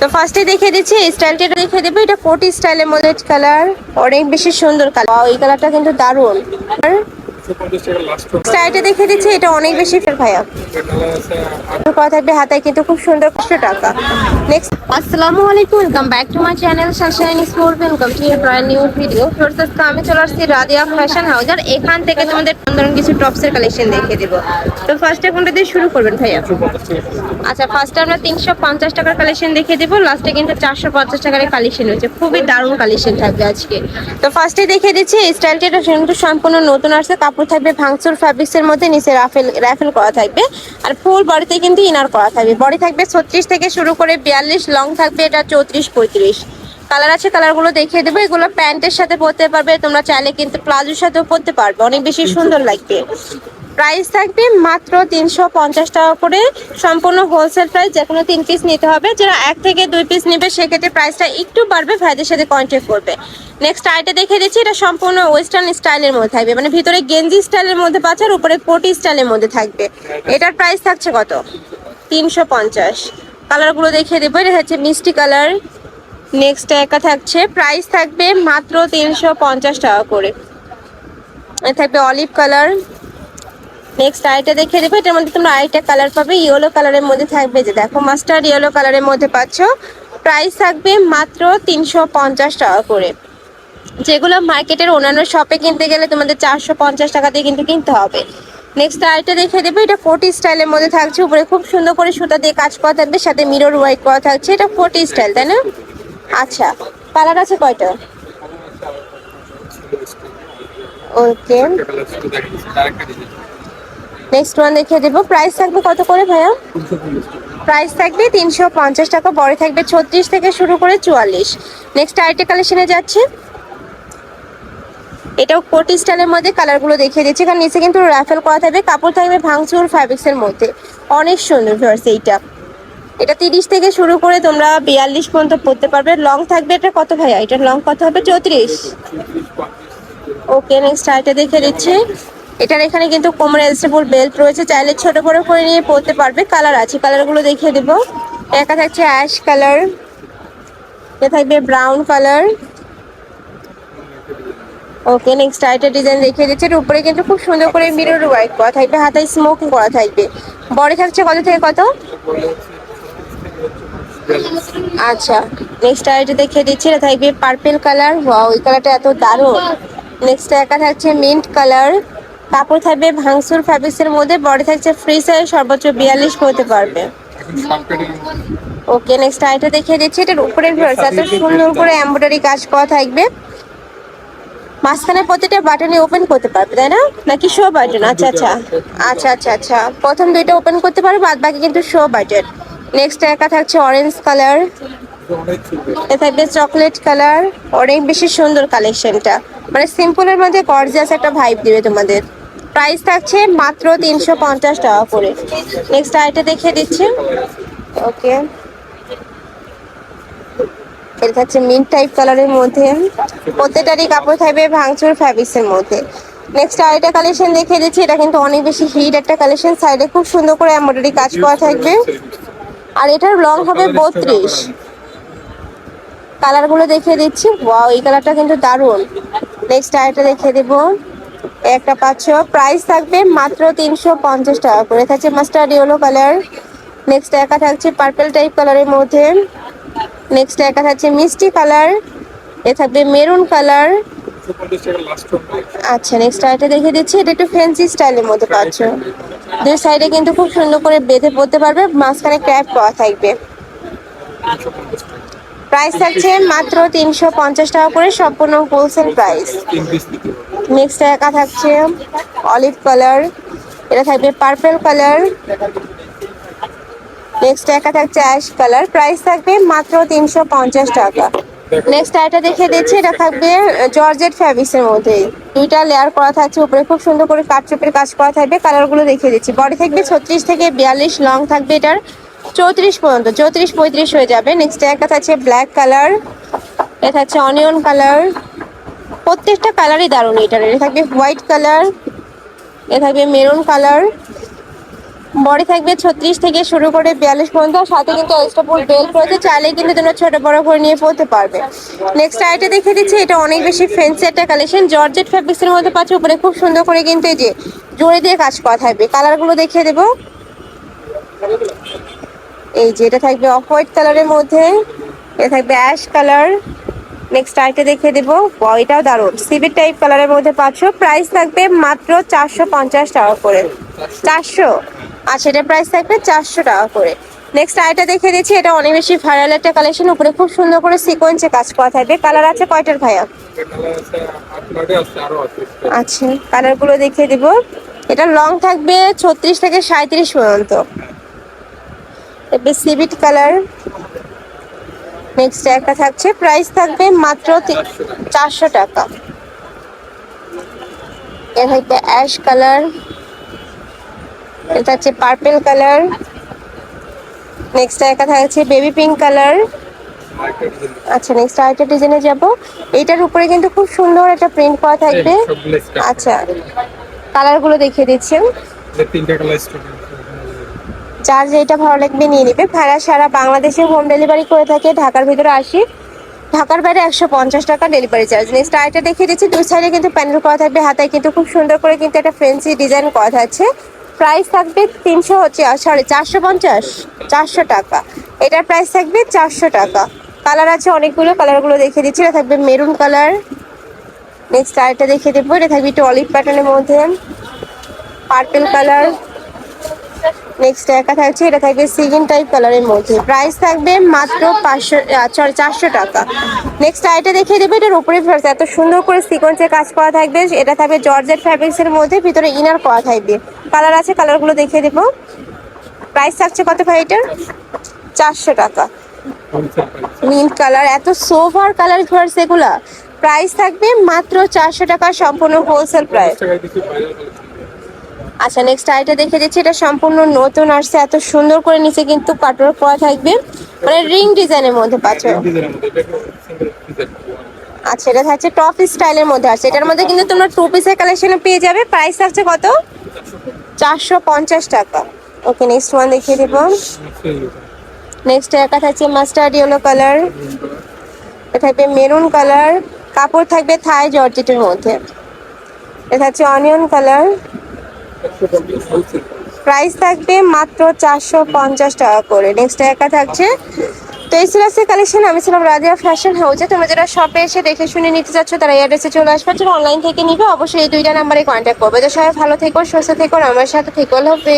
তো ফার্স্টে দেখিয়ে দিচ্ছি, এই স্টাইলটা দেখিয়ে দেবো। এটা কোটি স্টাইলের মধ্যে কালার অনেক বেশি সুন্দর কালার এই কালারটা কিন্তু দারুণ। স্টাইলটা দেখে দিচ্ছি এটা অনেক বেশি ফের ভাইয়া। কথা থাকবে হাতায় কিন্তু খুব সুন্দর কষ্ট টাকা। নেক্সট আসসালামু আলাইকুম welcome back to my channel sunshine sport welcome to your brand new video first আজকে আমি চলে আসছি রাদিয়া ফ্যাশন হাউস আর এখান থেকে তোমাদের সুন্দর কিছু টপসের কালেকশন দেখিয়ে দেবো। তো ফার্স্টে কোনটা দিয়ে শুরু করবেন ভাইয়া? আচ্ছা ফার্স্টে আমরা তিনশো পঞ্চাশ টাকার কালেকশন দেখিয়ে দেবো। লাস্টে কিন্তু চারশো পঞ্চাশ টাকার কালেকশন হয়েছে খুবই দারুণ কালেকশন থাকবে আজকে। তো ফার্স্টে দেখিয়ে দিচ্ছি এই স্টাইলটা এটা কিন্তু সম্পূর্ণ নতুন আসছে। কাপড় থাকবে, ভাঙচুর ফ্যাব্রিক্সের মধ্যে নিচে রাফেল রাফেল করা থাকবে। আর ফুল বডিতে কিন্তু ইনার করা থাকবে। বডি থাকবে ছত্রিশ থেকে শুরু করে বিয়াল্লিশ লং থাকবে এটা চৌত্রিশ, পঁয়ত্রিশ। কালার আছে কালারগুলো দেখিয়ে দেবো। এগুলো প্যান্টের সাথে পরতে পারবে, তোমরা চাইলে কিন্তু প্লাজোর সাথেও পরতে পারবে। অনেক বেশি সুন্দর লাগবে। প্রাইস থাকবে মাত্র তিনশো পঞ্চাশ টাকা করে। সম্পূর্ণ হোলসেল প্রাইস যে কোনো তিন পিস নিতে হবে। যারা এক থেকে দুই পিস নেবে, সেক্ষেত্রে প্রাইসটা একটু বাড়বে, ভাইদের সাথে কন্ট্যাক্ট করবে। নেক্সট আইটা দেখে দিচ্ছি, এটা সম্পূর্ণ ওয়েস্টার্ন স্টাইলের মধ্যে থাকবে। মানে ভিতরে গেঞ্জি স্টাইলের মধ্যে পাচ্ছে আর উপরে কোটি স্টাইলের মধ্যে থাকবে। এটার প্রাইস থাকছে কত? তিনশো পঞ্চাশ। কালারগুলো দেখিয়ে দেবো, এটা হচ্ছে মিষ্টি কালার নেক্সট একা থাকছে প্রাইস থাকবে মাত্র তিনশো পঞ্চাশ টাকা করে। থাকবে অলিভ কালার নেক্সট আইটা দেখিয়ে দেবো এটার মধ্যে তোমরা আইটা কালার পাবে ইয়েলো কালারের মধ্যে থাকবে যে দেখো মাস্টার্ড ইয়েলো কালারের মধ্যে পাচ্ছ। প্রাইস থাকবে মাত্র তিনশো পঞ্চাশ টাকা করে। যেগুলো মার্কেটের অন্যান্য শপে কিনতে গেলে তোমাদের চারশো পঞ্চাশ টাকা দিয়ে কিন্তু কিনতে হবে। নেক্সট আইটা দেখে দেবো এটা কোটি স্টাইলের মধ্যে থাকছে উপরে খুব সুন্দর করে সুতা দিয়ে কাজ করা থাকবে সাথে মিরর ওয়াইট করা থাকছে এটা কোটি স্টাইল তাই না? আচ্ছা কালার আছে কয়টা? ওকে নেক্সট ওয়ান দেখিয়ে দেবো। প্রাইস থাকবে কত করে ভাইয়া? প্রাইস থাকবে তিনশো পঞ্চাশ টাকা, বড় থাকবে ছত্রিশ থেকে শুরু করে চুয়াল্লিশ। নেক্সট আইটে কালেকশনে যাচ্ছে। এটাও কোটি স্টাইলের মধ্যে কালারগুলো দেখিয়ে দিচ্ছে। কারণ নিচে কিন্তু র্যাফেল করা থাকবে। কাপড় থাকবে ভাঙচুর ফ্যাব্রিক্সের মধ্যে। অনেক সুন্দর ভিউয়ার্স এইটা। এটা তিরিশ থেকে শুরু করে তোমরা বিয়াল্লিশ পর্যন্ত পড়তে পারবে। লং থাকবে এটা কত ভাইয়া? এটা লং কত হবে? চৌত্রিশ। ওকে নেক্সট আইটা দেখে দিচ্ছি। এটার এখানে কিন্তু কোমরে এস্টেবল বেল্ট রয়েছে। চাইলে ছোট বড় করে নিয়ে পরতে পারবে। কালার আছে। কালারগুলো দেখিয়ে দেবো। একা থাকছে অ্যাশ কালার। এটা থাকবে ব্রাউন কালার। ওকে, নেক্সট আইটা ডিজাইন দেখিয়ে দিচ্ছে। এর উপরে কিন্তু খুব সুন্দর করে মিরর ওয়ার্ক করা থাকবে। হাতায় স্মোকিং করা থাকবে। বড় থাকছে কত থেকে কত? আচ্ছা নেক্সট আইটা দেখিয়ে দিচ্ছি। এটা থাকবে পার্পেল কালার। ওয়াও এই কালারটা এত দারুণ। নেক্সট একা থাকছে মিন্ট কালার। কাপড় থাকবে ভাঙসুর ফ্যাব্রিক্সের মধ্যে বডি থাকছে ফ্রি সাইজ সর্বোচ্চ বিয়াল্লিশ হতে পারবে। ওকে নেক্সট আইটা দেখিয়ে দিচ্ছি এটার উপরের ভিউয়ার্স এত সুন্দর করে এমব্রয়ডারি কাজ করা থাকবে। মাঝখানে প্রতিটা বাটনে ওপেন করতে পারবে তাই না? নাকি শো বাটন আচ্ছা আচ্ছা। আচ্ছা আচ্ছা আচ্ছা। প্রথম দুইটা ওপেন করতে পারবে বাদ বাকি কিন্তু শো বাটন নেক্সট একা থাকছে অরেঞ্জ কালার এ থাকবে চকলেট কালার অনেক বেশি সুন্দর কালেকশনটা মানে সিম্পলের মধ্যে গর্জিয়াস একটা ভাইব দিবে তোমাদের। প্রাইস থাকছে মাত্র তিনশো পঞ্চাশ টাকা করে। নেক্সট আইটা দেখিয়ে দিচ্ছি। ওকে এটা থাকছে মিন্ট টাইপ কালারের মধ্যে। প্রত্যেকটারই কাপড় থাকবে ভাঙচুর ফ্যাব্রিক্সের মধ্যে। নেক্সট আরেকটা কালেকশন দেখিয়ে দিচ্ছি। এটা কিন্তু অনেক বেশি হিট একটা কালেকশন সাইডে খুব সুন্দর করে এমব্রয়ডারি কাজ করা থাকবে। আর এটার লং হবে বত্রিশ। কালারগুলো দেখিয়ে দিচ্ছি। ওয়াও এই কালারটা কিন্তু দারুণ। নেক্সট আরেকটা দেখিয়ে দেবো। একটা পাচ্ছ। প্রাইস থাকবে মাত্র তিনশো পঞ্চাশ টাকা করে। থাকছে মাস্টার্ড ইয়েলো কালার নেক্সট একা থাকছে পার্পল টাইপ কালারের মধ্যে। নেক্সট একা থাকছে মিষ্টি কালার এ থাকবে মেরুন কালার আচ্ছা নেক্সট আরেকটা দেখে দিচ্ছি। এটা একটু ফ্যান্সি স্টাইলের মধ্যে পাচ্ছ। দুই সাইডে কিন্তু খুব সুন্দর করে বেঁধে পড়তে পারবে। মাঝখানে ক্র্যাপ করা থাকবে। প্রাইস থাকছে মাত্র তিনশো পঞ্চাশ টাকা করে। সম্পূর্ণ হোলসেল প্রাইস নেক্সট একা থাকছে অলিভ কালার এটা থাকবে পার্পেল কালার নেক্সট একা থাকছে অ্যাশ কালার প্রাইস থাকবে মাত্র তিনশো পঞ্চাশ টাকা। নেক্সট আইটা দেখে দিচ্ছি, এটা থাকবে জর্জেট ফ্যাব্রিক্সের মধ্যে। দুইটা লেয়ার করা থাকছে উপরে, খুব সুন্দর করে কাটচুপের কাজ করা থাকবে কালারগুলো দেখিয়ে দিচ্ছি। বডি থাকবে ছত্রিশ থেকে বিয়াল্লিশ লং থাকবে এটার চৌত্রিশ পর্যন্ত, চৌত্রিশ পঁয়ত্রিশ হয়ে যাবে। নেক্সট একটা থাকছে ব্ল্যাক কালার এটা থাকছে অনিয়ন কালার প্রত্যেকটা কালারই দারুণ এটার এটা থাকবে হোয়াইট কালার এ থাকবে মেরুন কালার বডি থাকবে ছত্রিশ থেকে শুরু করে বিয়াল্লিশ পর্যন্ত সাথে কিন্তু এক্সট্রা ফুল বেল্ট রয়েছে। চাইলে কিন্তু তোমরা ছোট বড় করে নিয়ে পড়তে পারবে। নেক্সট আইটা দেখে দিচ্ছি, এটা অনেক বেশি ফ্যান্সি একটা কালেকশন জর্জেট ফ্যাব্রিক্স এর মধ্যে পাচ্ছ উপরে খুব সুন্দর করে কিন্তু এই যে জোরে দিয়ে কাজ করা থাকবে। কালারগুলো দেখিয়ে দেবো। এই যে এটা থাকবে অফ হোয়াইট কালারের মধ্যে এটা থাকবে অ্যাশ কালার নেক্সট আইটা দেখিয়ে দেবো। এটাও দারুণ। সিভির টাইপ কালারের মধ্যে পাচ্ছ। প্রাইস থাকবে মাত্র চারশো পঞ্চাশ টাকা করে। চারশো? আচ্ছা এটার প্রাইস থাকবে চারশো টাকা করে। নেক্সট আইটা দেখে দিচ্ছি। এটা অনেক বেশি ভাইরাল একটা কালেকশন উপরে খুব সুন্দর করে সিকোয়েন্সে কাজ করা থাকবে। কালার আছে কয়টার ভাইয়া? আচ্ছা কালারগুলো দেখিয়ে দিব। এটা লং থাকবে ছত্রিশ থেকে সাঁত্রিশ পর্যন্ত। সিভিট কালার নেক্সট একটা থাকছে প্রাইস থাকবে মাত্র চারশো টাকা। এ থাকবে অ্যাশ কালার এটা হচ্ছে পার্পেল কালার নেক্সট একটা থাকছে বেবি পিঙ্ক কালার আচ্ছা নেক্সট আরেকটা ডিজাইনে যাব। এটার উপরে কিন্তু খুব সুন্দর একটা প্রিন্ট করা থাকবে। আচ্ছা কালারগুলো দেখিয়ে দিচ্ছি। তিনটা কালার যার যেটা ভালো লাগবে নিয়ে নেবে। ভাড়া সারা বাংলাদেশে হোম ডেলিভারি করে থাকে। ঢাকার ভিতরে আসি। ঢাকার বাইরে একশো পঞ্চাশ টাকা ডেলিভারি চার্জ নেক্সট আরেকটা দেখিয়ে দিচ্ছি। দুই সাইডে কিন্তু প্যানেল করা থাকবে। হাতায় কিন্তু খুব সুন্দর করে কিন্তু একটা ফেন্সি ডিজাইন করা থাকছে। প্রাইস থাকবে তিনশো হচ্ছে সরি চারশো পঞ্চাশ, চারশো টাকা। এটার প্রাইস থাকবে চারশো টাকা। কালার আছে অনেকগুলো। কালারগুলো দেখিয়ে দিচ্ছি। এটা থাকবে মেরুন কালার নেক্সট আরেকটা দেখিয়ে দেবো। এটা থাকবে একটু অলিভ প্যাটার্নের মধ্যে। পার্পেল কালার নেক্সট একা থাকছে এটা থাকবে সিগিন টাইপ কালারের মধ্যে। প্রাইস থাকবে মাত্র পাঁচশো সরি চারশো টাকা। নেক্সট আইটা দেখিয়ে দেবে, এটার উপরে ফ্লাস এত সুন্দর করে সিকোয়েন্সের কাজ করা থাকবে। এটা থাকবে জর্জেট ফ্যাব্রিক্স এর মধ্যে, ভিতরে ইনার করা থাকবে। কালার আছে কালারগুলো দেখিয়ে দেবো। প্রাইস থাকছে কত ভাই এটার? চারশো টাকা। মিন্ট কালার এত সোভার কালার ঘর সেগুলা প্রাইস থাকবে মাত্র চারশো টাকা, সম্পূর্ণ হোলসেল প্রাইস টাকায় কিছু ভাইরাল কালেকশন আচ্ছা নেক্সট আইটা দেখে দিচ্ছি। এটা সম্পূর্ণ নতুন আসছে এত সুন্দর করে নিচে কিন্তু কাটওয়ার্ক করা থাকবে। মানে রিং ডিজাইনের মধ্যে পাচ্ছ সিঙ্গেল ডিজাইন আচ্ছা এটা থাকছে টপ স্টাইলের মধ্যে আছে এটার মধ্যে কিন্তু তোমরা টু পিসের কালেকশনে পেয়ে যাবে। প্রাইস থাকছে কত? চারশো পঞ্চাশ টাকা। ওকে নেক্সট ওয়ান দেখিয়ে দেব। নেক্সট একটা থাকছে মাস্টার্ড ইয়েলো কালার এটা থাকবে মেরুন কালার কাপড় থাকবে থাই জর্জেটের মধ্যে। এটা থাকছে অনিয়ন কালার প্রাইস থাকবে মাত্র চারশো পঞ্চাশ টাকা করে। নেক্সট একা থাকছে। তো এই সিলাসের কালেকশন আমি ছিলাম রাজিয়া ফ্যাশন হাউসে তোমরা যারা শপে এসে দেখে শুনে নিতে চাচ্ছ, তারা এই অ্যাড্রেসে চলে আসবে। অনলাইন থেকে নিবে, অবশ্যই এই দুইটা নাম্বারে কন্ট্যাক্ট করবে। তো সবাই ভালো থেকো, সুস্থ থেকো আমার সাথে থেকো। হবে